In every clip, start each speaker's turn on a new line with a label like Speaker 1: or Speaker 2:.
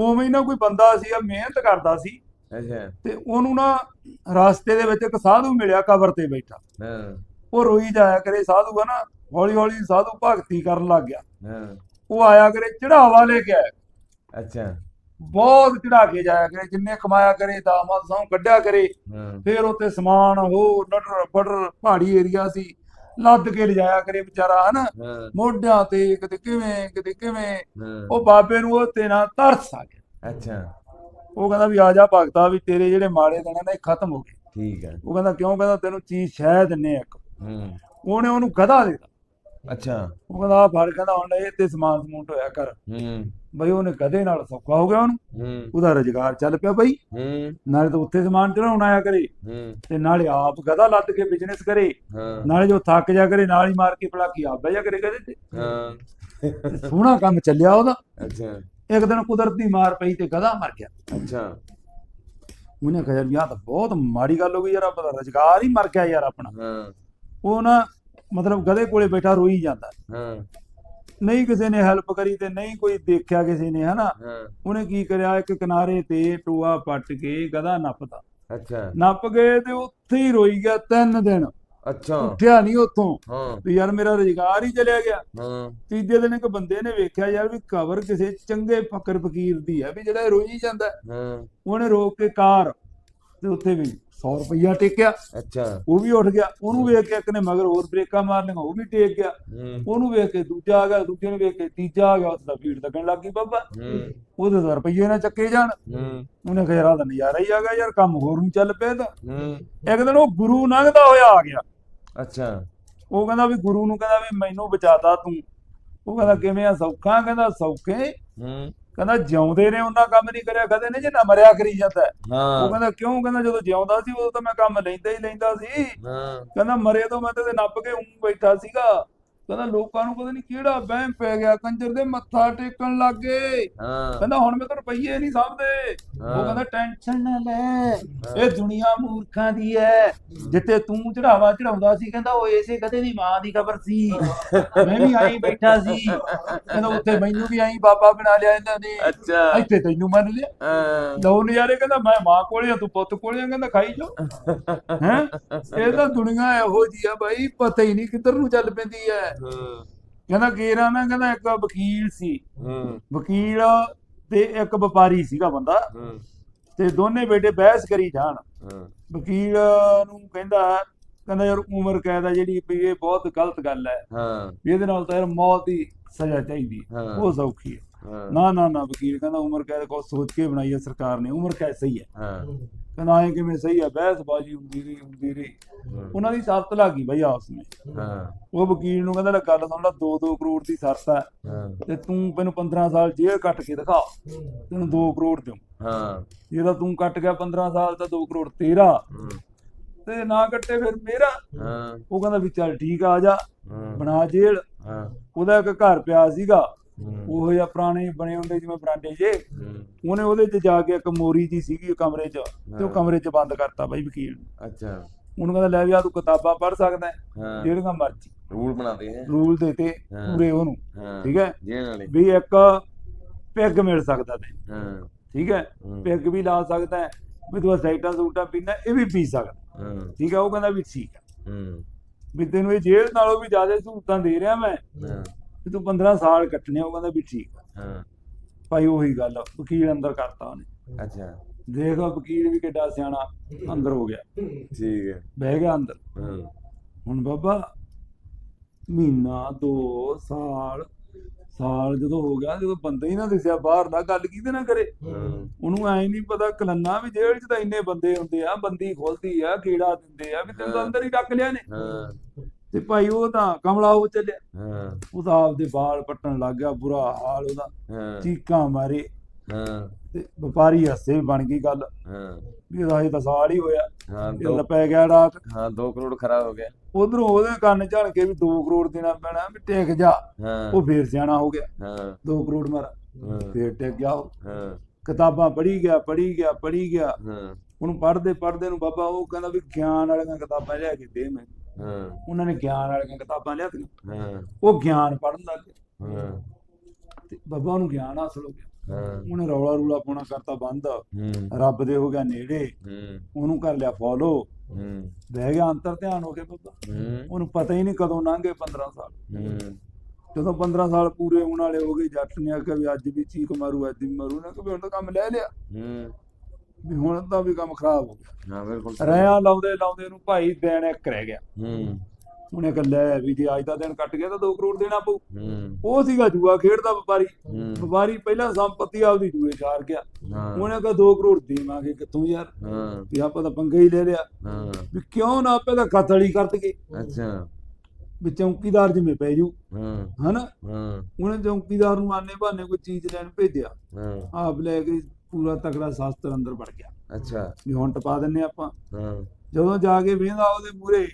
Speaker 1: ਉਵੇਂ ਹੀ ਨਾ ਕੋਈ ਬੰਦਾ ਸੀ ਆ ਮਿਹਨਤ ਕਰਦਾ ਸੀ।
Speaker 2: ਅੱਛਾ।
Speaker 1: ਤੇ ਉਹਨੂੰ ਨਾ ਰਸਤੇ ਦੇ ਵਿੱਚ ਇੱਕ ਸਾਧੂ ਮਿਲਿਆ ਕਬਰ ਤੇ ਬੈਠਾ।
Speaker 2: ਹਾਂ।
Speaker 1: ਉਹ ਰੋਈ ਜਾਇਆ ਕਰੇ ਸਾਧੂ ਆ ਨਾ ਹੌਲੀ ਹੌਲੀ ਸਾਧੂ ਭਗਤੀ ਕਰਨ ਲੱਗ ਗਿਆ।
Speaker 2: ਹਾਂ।
Speaker 1: ਉਹ ਆਇਆ ਕਰੇ ਚੜਾਵਾ ਲੈ ਕੇ ਆਇਆ।
Speaker 2: ਅੱਛਾ।
Speaker 1: ਬਹੁਤ ਚੜਾ ਕੇ ਜਾਇਆ ਕਰੇ ਜਿੰਨੇ ਕਮਾਇਆ ਕਰੇ ਦਾਮਾਦ ਸੌ ਕੱਢਿਆ ਕਰੇ। ਫਿਰ ਉੱਤੇ ਸਮਾਨ ਹੋ ਨਟਰ ਫਟਰ ਪਹਾੜੀ ਏਰੀਆ ਸੀ। ਲੱਦ ਕੇ ਲਿਜਾਇਆ ਕਰੇ ਵਿਚਾਰਾ ਹਨਾ? ਮੋਢਿਆਂ ਤੇ ਕਿਤੇ ਕਿਵੇਂ ਕਿਤੇ ਕਿਵੇਂ। ਉਹ ਬਾਬੇ ਨੂੰ ਉਹ ਤੇ ਨਾ ਤਰਸ ਆ ਗਿਆ।
Speaker 2: ਅੱਛਾ।
Speaker 1: ਉਹ ਕਹਿੰਦਾ ਵੀ ਆ ਜਾ ਭਗਤਾ ਵੀ ਤੇਰੇ ਜਿਹੜੇ ਮਾੜੇ ਦਿਨ ਨੇ ਖਤਮ ਹੋ ਗਏ।
Speaker 2: ਠੀਕ ਹੈ
Speaker 1: ਉਹ ਕਹਿੰਦਾ ਕਿਉਂ? ਕਹਿੰਦਾ ਤੈਨੂੰ ਚੀਜ਼ ਸ਼ਹਿ ਦਿੰਨੇ ਆ ਇੱਕ।
Speaker 2: ਹੂੰ।
Speaker 1: ਉਹਨੇ ਉਹਨੂੰ ਗਧਾ ਦੇ ਦਿੱਤਾ।
Speaker 2: ਅੱਛਾ।
Speaker 1: ਉਹ ਕਹਿੰਦਾ ਆ ਫੜ ਕਹਿੰਦਾ ਹੁਣ ਇਹ ਤੇ ਸਮਾਨ ਸਮੂਟ ਹੋਇਆ ਕਰ।
Speaker 2: ਹੂੰ।
Speaker 1: ਬਈ ਉਹਨੇ ਗਧੇ ਨਾਲ ਸੌਖਾ ਹੋ ਗਿਆ ਉਹਨੂੰ।
Speaker 2: ਹੂੰ।
Speaker 1: ਉਹਦਾ ਰੁਜ਼ਗਾਰ ਚੱਲ ਪਿਆ ਬਈ।
Speaker 2: ਹੂੰ।
Speaker 1: ਨਾਲੇ ਤਾਂ ਉੱਥੇ ਸਮਾਨ ਚੜਾਉਣ ਆਇਆ ਕਰੇ।
Speaker 2: ਹੂੰ।
Speaker 1: ਤੇ ਨਾਲੇ ਆਪ ਗਧਾ ਲੱਦ ਕੇ ਬਿਜ਼ਨਸ ਕਰੇ।
Speaker 2: ਹਾਂ।
Speaker 1: ਨਾਲੇ ਜੋ ਥੱਕ ਜਾ ਕਰੇ ਨਾਲ ਹੀ ਮਾਰ ਕੇ ਪਲਾਕੀ ਆਪ ਬਹਿ ਜਾ ਕਰੇ ਗਧੇ ਤੇ।
Speaker 2: ਹਾਂ।
Speaker 1: ਸੋਹਣਾ ਕੰਮ ਚੱਲਿਆ ਉਹਦਾ।
Speaker 2: ਅੱਛਾ।
Speaker 1: ਇੱਕ ਦਿਨ ਕੁਦਰਤੀ ਮਾਰ ਪਈ ਤੇ ਗਧਾ ਮਰ ਗਿਆ।
Speaker 2: ਅੱਛਾ।
Speaker 1: ਉਹਨੇ ਕਿਹਾ ਯਾਰ ਆਹ ਤਾਂ ਬਹੁਤ ਮਾੜੀ ਗੱਲ ਹੋ ਗਈ ਯਾਰ ਆਪਣਾ ਰੁਜ਼ਗਾਰ ਹੀ ਮਰ ਗਿਆ ਯਾਰ ਆਪਣਾ।
Speaker 2: ਹਾਂ।
Speaker 1: ਉਹ ਨਾ ਮਤਲਬ ਗਧੇ ਕੋਲੇ ਬੈਠਾ ਰੋਈ ਜਾਂਦਾ।
Speaker 2: ਹਾਂ।
Speaker 1: ਨਹੀਂ ਕਿਸੇ ਨੇ ਹੈਲਪ ਕਰੀ ਤੇ ਨਹੀਂ ਕੋਈ ਦੇਖਿਆ ਕਿਸੇ ਨੇ ਹਨਾ? ਉਹਨੇ ਕੀ ਕਰਿਆ? ਇੱਕ ਕਿਨਾਰੇ ਤੇ ਟੋਆ ਪੱਟ ਕੇ ਗਧਾ ਨੱਪਦਾ
Speaker 2: ਅੱਛਾ।
Speaker 1: ਨੱਪ ਗਏ ਤੇ ਉੱਥੇ ਹੀ ਰੋਈ ਗਿਆ ਤਿੰਨ ਦਿਨ।
Speaker 2: ਅੱਛਾ।
Speaker 1: ਉੱਠਿਆ ਨਹੀਂ ਉੱਥੋਂ।
Speaker 2: ਹਾਂ।
Speaker 1: ਵੀ ਯਾਰ ਮੇਰਾ ਰੁਜ਼ਗਾਰ ਹੀ ਚਲਿਆ ਗਿਆ।
Speaker 2: ਹਾਂ।
Speaker 1: ਤੀਜੇ ਦਿਨ ਇੱਕ ਬੰਦੇ ਨੇ ਵੇਖਿਆ ਯਾਰ ਵੀ ਕਬਰ ਕਿਸੇ ਚੰਗੇ ਫਕਰ ਫਕੀਰ ਦੀ ਹੈ ਵੀ ਜਿਹੜਾ ਰੋਈ ਜਾਂਦਾ। ਹਾਂ। ਉਹਨੇ ਰੋਕ ਕੇ ਕਾਰ ਤੇ ਉੱਥੇ ਵੀ 100 ਰੁਪਈਆ ਟੇਕਿਆ।
Speaker 2: ਅੱਛਾ।
Speaker 1: ਉਹ ਵੀ ਉੱਠ ਗਿਆ। ਉਹਨੂੰ ਵੇਖ ਕੇ ਇੱਕ ਨੇ ਮਗਰ ਹੋਰ ਬ੍ਰੇਕਾਂ ਮਾਰ ਲਈਆਂ ਉਹ ਵੀ ਟੇਕ ਗਿਆ। ਉਹਨੂੰ ਵੇਖ ਕੇ ਦੂਜਾ ਆ ਗਿਆ ਦੂਜੇ ਨੂੰ ਵੇਖ ਕੇ ਤੀਜਾ ਆ ਗਿਆ ਉਸ ਦਾ ਭੀੜ ਲੱਗਣ ਲੱਗ ਗਈ ਬਾਬਾ। ਉਹਦੇ ਤਾਂ ਰੁਪਈਏ ਨਾ ਚੱਕੇ ਜਾਣ। ਉਹਨੇ ਕਿਹਾ ਯਾਰ ਤਾਂ ਨਜ਼ਾਰਾ ਹੀ ਆ ਗਿਆ ਯਾਰ ਕੰਮ ਹੋਰ ਨੂੰ ਚੱਲ ਪਿਆ ਤਾਂ ਇੱਕ ਦਿਨ ਉਹ ਗੁਰੂ ਲੰਘਦਾ ਹੋਇਆ ਆ ਗਿਆ।
Speaker 2: ਅੱਛਾ।
Speaker 1: ਉਹ ਕਹਿੰਦਾ ਵੀ ਗੁਰੂ ਨੂੰ ਕਹਿੰਦਾ ਵੀ ਮੈਨੂੰ ਬਚਾਤਾ ਤੂੰ ਉਹ ਕਹਿੰਦਾ ਕਿਵੇਂ ਆ ਸੌਖਾ? ਕਹਿੰਦਾ ਸੌਖੇ। ਕਹਿੰਦਾ ਜਿਉਂਦੇ ਨੇ ਉਹਨਾਂ ਕੰਮ ਨਹੀਂ ਕਰਿਆ ਕਦੇ ਨੇ ਜੇ ਨਾ ਮਰਿਆ ਕਰੀ ਜਾਂਦਾ। ਹੈ। ਉਹ ਕਹਿੰਦਾ ਕਿਉਂ? ਕਹਿੰਦਾ ਜਦੋਂ ਜਿਉਂਦਾ ਸੀ ਉਦੋਂ ਤਾਂ ਮੈਂ ਕੰਮ ਲੈਂਦਾ ਹੀ ਲੈਂਦਾ ਸੀ।
Speaker 2: ਹਾਂ।
Speaker 1: ਕਹਿੰਦਾ ਮਰੇ ਤੋਂ ਮੈਂ ਤੇ ਨੱਪ ਕੇ ਉਂ ਬੈਠਾ ਸੀਗਾ। ਕਹਿੰਦਾ ਲੋਕਾਂ ਨੂੰ ਪਤਾ ਨਹੀਂ ਕਿਹੜਾ ਵਹਿਮ ਪੈ ਗਿਆ ਕੰਜਰ ਦੇ ਮੱਥਾ ਟੇਕਣ ਲੱਗ। ਗਏ ਕਹਿੰਦਾ ਹੁਣ ਮੈਂ ਤਾਂ ਰੁਪਈਏ ਨਹੀਂ ਸਾਂਭਦੇ। ਉਹ ਕਹਿੰਦਾ ਟੈਨਸ਼ਨ ਨਾ ਲੈ। ਇਹ ਦੁਨੀਆ ਮੂਰਖਾਂ ਦੀ ਹੈ ਜਿੱਤੇ ਤੂੰ ਚੜਾਵਾ ਚੜਾਉਂਦਾ ਸੀ ਕਹਿੰਦਾ ਉਹ ਇਸੇ ਕਦੇ ਦੀ ਮਾਂ ਦੀ ਖਬਰ ਸੀ। ਮੈਂ ਵੀ ਆਈ ਬੈਠਾ ਸੀ। ਕਹਿੰਦਾ ਉੱਥੇ ਮੈਨੂੰ ਵੀ ਆਈ ਬਾਬਾ ਬਣਾ ਲਿਆ ਇਹਨਾਂ ਨੇ।
Speaker 2: ਅੱਛਾ।
Speaker 1: ਇੱਥੇ ਤੈਨੂੰ ਮੰਨ ਲਿਆ। ਲਓ ਨਜ਼ਾਰੇ ਕਹਿੰਦਾ ਮੈਂ ਮਾਂ ਕੋਲੇ ਆ ਤੂੰ ਪੁੱਤ ਕੋਲੇ ਆ ਕਹਿੰਦਾ ਖਾਈ ਜਾ ਹੈ? ਇਹ ਤਾਂ ਦੁਨੀਆ ਇਹੋ ਜੀ ਆ ਬਾਈ ਪਤਾ ਹੀ ਨਹੀਂ ਕਿੱਧਰ ਨੂੰ ਚੱਲ ਪੈਂਦੀ ਹਾਂ ਕਹਿੰਦਾ ਕੇਰਾ ਨਾ ਕਹਿੰਦਾ ਇੱਕ ਵਕੀਲ ਸੀ।
Speaker 2: ਹੂੰ।
Speaker 1: ਵਕੀਲ ਤੇ ਇੱਕ ਵਪਾਰੀ ਸੀਗਾ ਬੰਦਾ।
Speaker 2: ਹੂੰ।
Speaker 1: ਤੇ ਦੋਨੇ ਬੇਟੇ ਬਹਿਸ ਕਰੀ ਜਾਣ।
Speaker 2: ਹਾਂ।
Speaker 1: ਵਕੀਲ ਨੂੰ ਕਹਿੰਦਾ ਕਹਿੰਦਾ ਯਾਰ ਉਮਰ ਕੈਦ ਆ ਜਿਹੜੀ ਵੀ ਇਹ ਬਹੁਤ ਗਲਤ ਗੱਲ ਹੈ।
Speaker 2: ਹਾਂ।
Speaker 1: ਵੀ ਇਹਦੇ ਨਾਲ ਤਾਂ ਯਾਰ ਮੌਤ ਦੀ ਸਜ਼ਾ ਚਾਹੀਦੀ। ਉਹ ਸੌਖੀ ਹੈ।
Speaker 2: ਹਾਂ।
Speaker 1: ਨਾ ਨਾ ਨਾ ਵਕੀਲ ਕਹਿੰਦਾ ਉਮਰ ਕੈਦ ਕੋ ਸੋਚ ਕੇ ਬਣਾਈ ਹੈ ਸਰਕਾਰ ਨੇ। ਉਮਰ ਕੈਦ ਸਹੀ ਹੈ।
Speaker 2: ਹਾਂ।
Speaker 1: ਕਹਿੰਦਾ ਐ ਕਿਵੇਂ ਸਹੀ ਹੈ ਬਹਿਸਬਾਜ਼ੀ ਹੁੰਦੀ ਰਹੀ ਹੁੰਦੀ ਰਹੀ। ਉਹਨਾਂ ਦੀ ਸ਼ਰਤ ਲੱਗੀ ਬਈ ਆਪਸ ਵਿੱਚ
Speaker 2: ਹਾਂ।
Speaker 1: ਉਹ ਵਕੀਲ ਨੂੰ ਕਹਿੰਦਾ ਗੱਲ ਸੁਣ ਲੈ 2-2 ਕਰੋੜ ਦੀ ਸ਼ਰਤ ਹੈ
Speaker 2: ਹਾਂ।
Speaker 1: ਤੇ ਤੂੰ ਮੈਨੂੰ 15 ਸਾਲ ਜੇਲ੍ਹ ਕੱਟ ਕੇ ਦਿਖਾ। ਤੈਨੂੰ 2 ਕਰੋੜ ਦਿਉ।
Speaker 2: ਹਾਂ।
Speaker 1: ਜੇ ਤਾਂ ਕੱਟ ਗਿਆ 15 ਸਾਲ ਤਾਂ 2 ਕਰੋੜ ਤੇਰਾ। ਤੇ ਨਾ ਕੱਟੇ ਫਿਰ ਮੇਰਾ।
Speaker 2: ਹਾਂ।
Speaker 1: ਉਹ ਕਹਿੰਦਾ ਵੀ ਚੱਲ ਠੀਕ ਆ ਆ ਜਾ। ਬਣਾ ਜੇਲ੍ਹ।
Speaker 2: ਹਾਂ।
Speaker 1: ਉਹਦਾ ਇੱਕ ਘਰ ਪਿਆ ਸੀਗਾ। ਉਹੋ ਜਿਹਾ ਪੁਰਾਣੇ ਬਣੇ ਹੁੰਦੇ ਜਿਵੇਂ ਬਰਾਂਡੇ ਜੇ। ਉਹਨੇ ਉਹਦੇ 'ਚ ਜਾ ਕੇ ਇੱਕ ਮੋਰੀ ਜੀ ਸੀਗੀ ਕਮਰੇ 'ਚ ਤੇ ਉਹ ਕਮਰੇ 'ਚ ਬੰਦ ਕਰਤਾ ਬਾਈ ਵਕੀਲ ਨੂੰ।
Speaker 2: ਅੱਛਾ।
Speaker 1: ਉਹਨੂੰ ਕਹਿੰਦਾ ਲੈ ਵੀ ਆ ਤੂੰ ਕਿਤਾਬਾਂ ਪੜ੍ਹ ਸਕਦਾ ਜਿਹੜੀਆਂ ਮਰਜ਼ੀ।
Speaker 2: ਰੂਲ ਬਣਾਦੇ ਹੈ
Speaker 1: ਰੂਲ ਦੇ ਤੇ
Speaker 2: ਹਾਂ।
Speaker 1: ਪੂਰੇ ਉਹਨੂੰ ਠੀਕ ਹੈ? ਵੀ ਇੱਕ ਪੈਗ ਮਿਲ ਸਕਦਾ ਤੇ
Speaker 2: ਹਾਂ।
Speaker 1: ਠੀਕ ਹੈ। ਪੈਗ ਵੀ ਲਾ ਸਕਦਾ ਹੈ ਵੀ ਤੂੰ ਸਾਈਟਾਂ ਸੂਟਾਂ ਪੀਣਾ ਇਹ ਵੀ ਪੀ ਸਕਦਾ। ਠੀਕ ਹੈ? ਉਹ ਕਹਿੰਦਾ ਵੀ ਠੀਕ ਹੈ।
Speaker 2: ਹੂੰ।
Speaker 1: ਵੀ ਤੈਨੂੰ ਇਹ ਜੇਲ੍ਹ ਨਾਲੋਂ ਵੀ ਜ਼ਿਆਦਾ ਸਹੂਲਤਾਂ ਦੇ ਰਿਹਾ ਮੈਂ
Speaker 2: ਹਾਂ।
Speaker 1: ਤੂੰ 15 ਸਾਲ ਕੱਟਣੇ ਉਹ ਕਹਿੰਦਾ ਵੀ ਠੀਕ ਹੈ
Speaker 2: ਹਾਂ।
Speaker 1: ਭਾਈ ਉਹੀ ਗੱਲ ਵਕੀਲ ਅੰਦਰ ਕਰਤਾ ਉਹਨੇ।
Speaker 2: ਅੱਛਾ।
Speaker 1: ਦੇਖ ਵਕੀਲ ਵੀ ਕਿੱਡਾ ਸਿਆਣਾ ਅੰਦਰ ਹੋ ਗਿਆ।
Speaker 2: ਠੀਕ ਹੈ।
Speaker 1: ਬਹਿ ਗਿਆ ਅੰਦਰ। ਹੁਣ ਬਾਬਾ ਮਹੀਨਾ ਦੋ ਸਾਲ ਸਾਲ ਜਦੋਂ ਹੋ ਗਿਆ ਜਦੋਂ ਬੰਦਾ ਹੀ ਨਾ ਦਿਸਿਆ ਬਾਹਰ ਦਾ ਗੱਲ ਕਿਹਦੇ ਨਾਲ ਕਰੇ? ਉਹਨੂੰ ਐ ਨਹੀਂ ਪਤਾ ਕਲੰਨਾ ਵੀ ਜੇਲ੍ਹ 'ਚ ਤਾਂ ਇੰਨੇ ਬੰਦੇ ਹੁੰਦੇ ਆ ਬੰਦੀ ਖੋਲਦੀ ਆ ਕੀੜਾ ਦਿੰਦੇ ਆ ਵੀ ਤੈਨੂੰ ਅੰਦਰ ਹੀ ਡੱਕ ਲਿਆ ਨੇ। ਤੇ ਭਾਈ ਉਹ ਤਾਂ ਕਮਲਾ ਹੋ ਚੱਲਿਆ।
Speaker 2: ਹਾਂ।
Speaker 1: ਉਹਦਾ ਆਪਦੇ ਵਾਲ ਪੱਟਣ ਲੱਗ ਗਿਆ ਬੁਰਾ ਹਾਲ ਉਹਦਾ। ਚੀਕਾਂ ਮਾਰੇ।
Speaker 2: ਹਾਂ।
Speaker 1: ਤੇ ਵਪਾਰੀ ਹੱਸੇ ਬਣ ਗਈ ਗੱਲ।
Speaker 2: ਹਾਂ।
Speaker 1: ਵੀ ਹਜੇ ਤਾਂ ਸਾਲ ਹੀ ਹੋਇਆ।
Speaker 2: ਹਾਂ
Speaker 1: ਇਹ ਪੈ ਗਿਆ ਡਾਕ।
Speaker 2: ਹਾਂ 2 ਕਰੋੜ ਖਰਾਬ ਹੋ ਗਿਆ।
Speaker 1: ਉਧਰੋਂ ਉਹਦੇ ਕੰਨ ਝੜ ਕੇ ਵੀ 2 ਕਰੋੜ ਦੇਣਾ ਪੈਣਾ ਵੀ ਟਿਕ ਜਾ।
Speaker 2: ਹਾਂ।
Speaker 1: ਉਹ ਫੇਰ ਸਿਆਣਾ ਹੋ ਗਿਆ।
Speaker 2: ਹਾਂ।
Speaker 1: 2 ਕਰੋੜ ਮਾਰਾ। ਫੇਰ ਟਿਕ ਗਿਆ ਉਹ।
Speaker 2: ਹਾਂ।
Speaker 1: ਕਿਤਾਬਾਂ ਪੜ੍ਹੀ ਗਿਆ ਪੜ੍ਹੀ ਗਿਆ ਪੜ੍ਹੀ ਗਿਆ।
Speaker 2: ਹਾਂ।
Speaker 1: ਉਹਨੂੰ ਪੜ੍ਹਦੇ ਪੜ੍ਹਦੇ ਨੂੰ ਬਾਬਾ ਉਹ ਕਹਿੰਦਾ ਵੀ ਗਿਆਨ ਵਾਲੀਆਂ ਕਿਤਾਬਾਂ ਲਿਆ ਕੇ ਦੇ ਮੈਨੂੰ।
Speaker 2: ਹਾਂ।
Speaker 1: ਉਹਨਾਂ ਨੇ ਗਿਆਨ ਵਾਲੀਆਂ ਕਿਤਾਬਾਂ ਲਿਆਤੀਆਂ।
Speaker 2: ਹਾਂ।
Speaker 1: ਉਹ ਗਿਆਨ ਪੜ੍ਹਨ ਲੱਗ ਗਿਆ
Speaker 2: ਹਾਂ।
Speaker 1: ਤੇ ਬਾਬਾ ਉਹਨੂੰ ਗਿਆਨ ਹਾਸਲ ਹੋ ਗਿਆ।
Speaker 2: ਹਾਂ।
Speaker 1: ਉਹਨੇ ਰੌਲਾ ਰੂਲਾ ਪਾਉਣਾ ਕਰਤਾ ਬੰਦ।
Speaker 2: ਹੂੰ।
Speaker 1: ਰੱਬ ਦੇ ਹੋ ਗਿਆ ਨੇੜੇ।
Speaker 2: ਹੂੰ।
Speaker 1: ਉਹਨੂੰ ਕਰ ਲਿਆ ਫੋਲੋ।
Speaker 2: ਹੂੰ।
Speaker 1: ਬਹਿ ਗਿਆ ਅੰਤਰ ਧਿਆਨ ਹੋ ਕੇ ਬਾਬਾ।
Speaker 2: ਹੂੰ।
Speaker 1: ਉਹਨੂੰ ਪਤਾ ਹੀ ਨਹੀਂ ਕਦੋਂ ਲੰਘੇ 15 ਸਾਲ।
Speaker 2: ਹੂੰ।
Speaker 1: ਜਦੋਂ 15 ਸਾਲ ਪੂਰੇ ਹੋਣ ਵਾਲੇ ਹੋ ਗਏ ਜੱਟ ਨੇ ਆਖਿਆ ਵੀ ਅੱਜ ਵੀ ਚੀਕ ਮਾਰੂ ਅੱਜ ਵੀ ਮਾਰੂ। ਨਾ ਕਿ ਵੀ ਹੁਣ ਤਾਂ ਕੰਮ ਲੈ ਲਿਆ।
Speaker 2: ਹੂੰ।
Speaker 1: ਵੀ ਹੁਣ ਤਾਂ ਵੀ ਕੰਮ ਖਰਾਬ ਹੋ ਗਿਆ।
Speaker 2: ਹਾਂ ਬਿਲਕੁਲ
Speaker 1: ਰਿਆਂ ਲਾਉਂਦੇ ਲਾਉਂਦੇ ਨੂੰ ਭਾਈ ਦੇਣ ਇੱਕ ਰਹਿ ਗਿਆ।
Speaker 2: ਹੂੰ।
Speaker 1: ਉਹਨੇ ਕਿਹਾ ਲੈ ਵੀ ਜੇ ਅੱਜ ਦਾ ਦਿਨ ਕੱਟ ਗਿਆ ਤਾਂ 2 ਕਰੋੜ ਦੇਣਾ ਪਊ।
Speaker 2: ਹੂੰ।
Speaker 1: ਉਹ ਸੀਗਾ ਜੂਆ ਖੇਡਦਾ ਵਪਾਰੀ। ਵਪਾਰੀ ਪਹਿਲਾਂ ਸੰਪਤੀ ਆਪਦੀ ਜੂਏ ਚਾਰ ਗਿਆ। ਉਹਨੇ ਕਿਹਾ 2 ਕਰੋੜ ਦੇਵਾਂਗੇ ਕਿੱਥੋਂ ਯਾਰ?
Speaker 2: ਹਾਂ।
Speaker 1: ਵੀ ਆਪਾਂ ਤਾਂ ਪੰਗਾ ਹੀ ਲੈ ਲਿਆ।
Speaker 2: ਹਾਂ।
Speaker 1: ਵੀ ਕਿਉਂ ਨਾ ਆਪੇ ਤਾਂ ਕਤਲ ਹੀ ਕਰਤ ਗਏ
Speaker 2: ਅੱਛਾ।
Speaker 1: ਵੀ ਚੌਕੀਦਾਰ ਜਿਵੇਂ ਪੈ ਜੂ।
Speaker 2: ਹਾਂ।
Speaker 1: ਹਨਾ?
Speaker 2: ਹਾਂ।
Speaker 1: ਉਹਨੇ ਚੌਕੀਦਾਰ ਨੂੰ ਆਨੇ ਬਹਾਨੇ ਕੋਈ ਚੀਜ਼ ਲੈਣ ਭੇਜਿਆ।
Speaker 2: ਹਾਂ।
Speaker 1: ਆਪ ਲੈ ਕੇ ਪੂਰਾ ਤਕੜਾ ਸ਼ਾਸਤਰ ਅੰਦਰ ਵੜ ਗਿਆ।
Speaker 2: ਅੱਛਾ।
Speaker 1: ਵੀ ਹੁਣ ਟਪਾ ਦਿੰਨੇ ਆਪਾਂ।
Speaker 2: ਹਾਂ।
Speaker 1: ਜਦੋਂ ਜਾ ਕੇ ਵੇਂਦਾ ਉਹਦੇ ਮੂਰੇ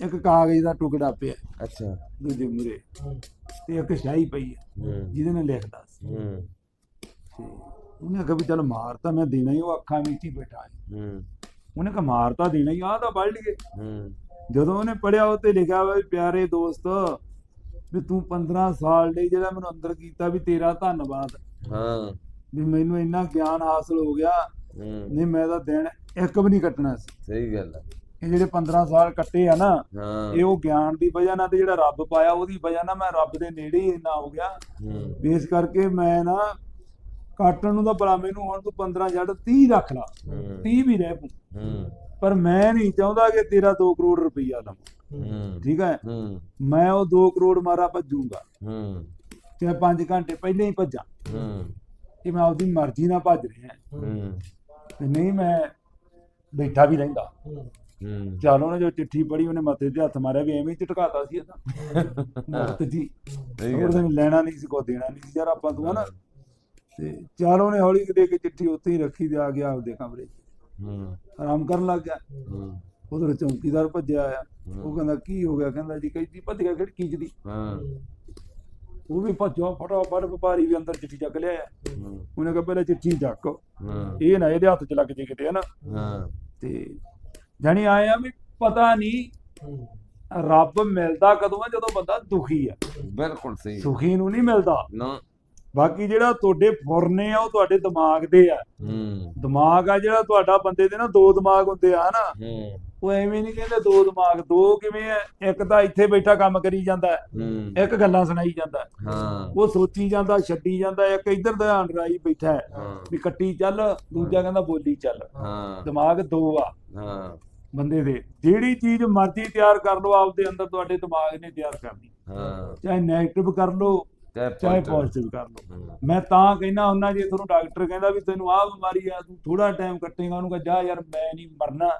Speaker 1: ਇੱਕ ਕਾਗਜ਼ ਦਾ ਟੁਕੜਾ ਪਿਆ।
Speaker 2: ਅੱਛਾ।
Speaker 1: ਦੂਜੇ ਮੂਰੇ ਤੇ ਇੱਕ ਸ਼ਾਹੀ ਪਈ ਹੈ। ਜਿਹਦੇ ਨਾਲ ਲਿਖਦਾ ਸੀ।
Speaker 2: ਹੂੰ।
Speaker 1: ਉਹਨੇ ਕਿਹਾ ਵੀ ਚੱਲ ਮਾਰ ਤਾਂ ਮੈਂ ਦੇਣਾ ਹੀ ਉਹ ਅੱਖਾਂ ਵਿੱਚ ਹੀ ਬੈਠਾ ਹੈ
Speaker 2: ਹੂੰ।
Speaker 1: ਉਹਨੇ ਕਿਹਾ ਮਾਰ ਤਾਂ ਦੇਣਾ ਹੀ ਆਹ ਤਾਂ ਪੜ੍ਹ ਲਈਏ
Speaker 2: ਹੂੰ।
Speaker 1: ਜਦੋਂ ਉਹਨੇ ਪੜਿਆ ਉਹ ਤੇ ਲਿਖਿਆ ਹੋਇਆ ਵੀ ਪਿਆਰੇ ਦੋਸਤ ਵੀ ਤੂੰ 15 ਸਾਲ ਲਈ ਜਿਹੜਾ ਮੈਨੂੰ ਅੰਦਰ ਕੀਤਾ ਵੀ ਤੇਰਾ ਧੰਨਵਾਦ।
Speaker 2: ਹਾਂ।
Speaker 1: ਵੀ ਮੈਨੂੰ ਇੰਨਾ ਗਿਆਨ ਹਾਸਲ ਹੋ ਗਿਆ। ਨਹੀਂ ਮੈਂ ਤਾਂ ਦਿਨ ਇੱਕ ਵੀ ਨਹੀਂ ਕੱਟਣਾ ਸੀ।
Speaker 2: ਸਹੀ ਗੱਲ ਹੈ
Speaker 1: ਇਹ ਜਿਹੜੇ 15 ਸਾਲ ਕੱਟੇ ਆ ਨਾ ਇਹ ਉਹ ਗਿਆਨ ਦੀ ਵਜ੍ਹਾ ਨਾਲ ਤੇ ਜਿਹੜਾ ਰੱਬ ਪਾਇਆ ਉਹਦੀ ਵਜ੍ਹਾ ਨਾਲ ਮੈਂ ਰੱਬ ਦੇ ਨੇੜੇ ਹੀ ਇੰਨਾ ਹੋ ਗਿਆ। ਇਸ ਕਰਕੇ ਮੈਂ ਨਾ ਕਾਟਣ ਨੂੰ ਤਾਂ ਭਲਾ ਮੈਨੂੰ ਹੁਣ ਤੂੰ 15 ਛੱਡ 30 ਰੱਖ ਲਾ।
Speaker 2: ਹੂੰ।
Speaker 1: 30 ਵੀ ਰਹਿ ਪੂ ਪਰ ਮੈਂ ਨਹੀਂ ਚਾਹੁੰਦਾ ਕਿ ਤੇਰਾ 2 ਕਰੋੜ ਰੁਪਈਆ ਲਵਾਂ ਠੀਕ ਹੈ? ਮੈਂ ਉਹ 2 ਕਰੋੜ ਮਾਰਾ ਭੱਜੂਗਾ। ਤੇ 5 ਘੰਟੇ ਪਹਿਲਾਂ ਹੀ ਭੱਜਾਂ। ਕਿ ਮੈਂ ਆਪਦੀ ਮਰਜ਼ੀ ਨਾਲ ਭੱਜ ਰਿਹਾ।
Speaker 2: ਹੂੰ।
Speaker 1: ਤੇ ਨਹੀਂ ਮੈਂ ਬੈਠਾ ਵੀ ਰਹਿੰਦਾ।
Speaker 2: ਹੂੰ।
Speaker 1: ਚੱਲ ਉਹਨੇ ਜੋ ਚਿੱਠੀ ਪੜ੍ਹੀ ਉਹਨੇ ਮੱਥੇ ਤੇ ਹੱਥ ਮਾਰਿਆ ਵੀ ਐਵੇਂ ਹੀ ਝਟਕਾਤਾ ਸੀ ਇਹਦਾ। ਮੁਫਤ ਜੀ। ਤੈਨੂੰ ਲੈਣਾ ਨਹੀਂ ਸੀ ਕੋ ਦੇਣਾ ਨਹੀਂ ਸੀ। ਯਾਰ ਆਪਾਂ ਤੂੰ ਹਨਾ ਤੇ ਚੱਲ ਉਹਨੇ ਹੌਲੀ ਦੇ ਕੇ ਚਿੱਠੀ ਉੱਥੇ ਹੀ ਰੱਖੀ ਤੇ ਆ ਗਿਆ ਆਪਦੇ ਕਮਰੇ 'ਚ।
Speaker 2: ਹੂੰ।
Speaker 1: ਆਰਾਮ ਕਰਨ ਲੱਗ ਗਿਆ।
Speaker 2: ਹੂੰ।
Speaker 1: ਉਧਰ ਚੌਂਕੀਦਾਰ ਭੱਜਿਆ ਆਇਆ ਉਹ ਕਹਿੰਦਾ ਕੀ ਹੋ ਗਿਆ? ਕਹਿੰਦਾ ਜੀ ਕਹੀ ਜੀ ਭੱਜ ਗਿਆ ਖਿੜਕੀ 'ਚ ਦੀ।
Speaker 2: ਹਾਂ।
Speaker 1: ਉਹ ਵੀ ਭੱਜੋ ਫਟਾਫਟ ਵਪਾਰੀ ਵੀ ਅੰਦਰ ਚਿੱਠੀ ਚੱਕ ਲਿਆ ਉਹਨੇ ਕਿਹਾ ਪਹਿਲਾਂ ਚਿੱਠੀ ਚੱਕ। ਇਹ ਨਾ ਇਹਦੇ ਹੱਥ 'ਚ ਲੱਗ ਜੇ ਕਿਤੇ ਹਨਾ? ਤੇ ਜਾਣੀ ਆਇਆ ਵੀ ਪਤਾ ਨਹੀਂ ਰੱਬ ਮਿਲਦਾ ਕਦੋਂ ਆ ਜਦੋਂ ਬੰਦਾ ਦੁਖੀ ਆ।
Speaker 2: ਬਿਲਕੁਲ ਸਹੀ।
Speaker 1: ਸੁਖੀ ਨੂੰ ਨਹੀਂ ਮਿਲਦਾ।
Speaker 2: ਨਾ।
Speaker 1: ਬਾਕੀ ਜਿਹੜਾ ਤੁਹਾਡੇ ਫੁਰਨੇ ਆ ਉਹ ਤੁਹਾਡੇ ਦਿਮਾਗ ਦੇ ਆ।
Speaker 2: ਹੂੰ।
Speaker 1: ਦਿਮਾਗ ਆ ਜਿਹੜਾ ਤੁਹਾਡਾ ਬੰਦੇ ਦੇ ਨਾ ਦੋ ਦਿਮਾਗ ਹੁੰਦੇ ਆ ਹਨਾ?
Speaker 2: ਹੂੰ।
Speaker 1: ਉਹ ਐਵੇਂ ਨਹੀਂ ਕਹਿੰਦੇ ਦੋ ਦਿਮਾਗ ਦੋ ਕਿਵੇਂ ਆ ਇੱਕ ਤਾਂ ਇੱਥੇ ਬੈਠਾ ਕੰਮ ਕਰੀ ਜਾਂਦਾ ਇੱਕ ਗੱਲਾਂ ਸੁਣਾਈ ਜਾਂਦਾ ਹੈ। ਉਹ ਸੋਚੀ ਜਾਂਦਾ ਛੱਡੀ ਜਾਂਦਾ ਇੱਕ ਇੱਧਰ ਧਿਆਨ ਰਾਈ ਬੈਠਾ
Speaker 2: ਹੈ।
Speaker 1: ਵੀ ਕੱਟੀ ਚੱਲ ਦੂਜਾ ਕਹਿੰਦਾ ਬੋਲੀ ਚੱਲ।
Speaker 2: ਹਾਂ।
Speaker 1: ਦਿਮਾਗ ਦੋ ਆ
Speaker 2: ਹਾਂ।
Speaker 1: ਬੰਦੇ ਦੇ। ਜਿਹੜੀ ਚੀਜ਼ ਮਰਜ਼ੀ ਤਿਆਰ ਕਰ ਲਓ ਆਪਦੇ ਅੰਦਰ ਤੁਹਾਡੇ ਦਿਮਾਗ ਨੇ ਤਿਆਰ ਕਰਨੀ।
Speaker 2: ਹਾਂ।
Speaker 1: ਚਾਹੇ ਨੈਗੇਟਿਵ ਕਰ ਲਓ
Speaker 2: ਚਾਹੇ।
Speaker 1: ਪੋਜ਼ਿਟਿਵ ਕਰ ਲਓ। ਮੈਂ ਤਾਂ ਕਹਿੰਦਾ ਹੁੰਨਾ ਜੇ ਤੁਹਾਨੂੰ ਡਾਕਟਰ ਕਹਿੰਦਾ ਵੀ ਤੈਨੂੰ ਆਹ ਬਿਮਾਰੀ ਆ ਤੂੰ ਥੋੜਾ ਟਾਈਮ ਕੱਟੇਗਾ ਉਹਨੂੰ ਕਹ ਜਾ ਯਾਰ ਮੈਂ ਨਹੀਂ ਮਰਨਾ।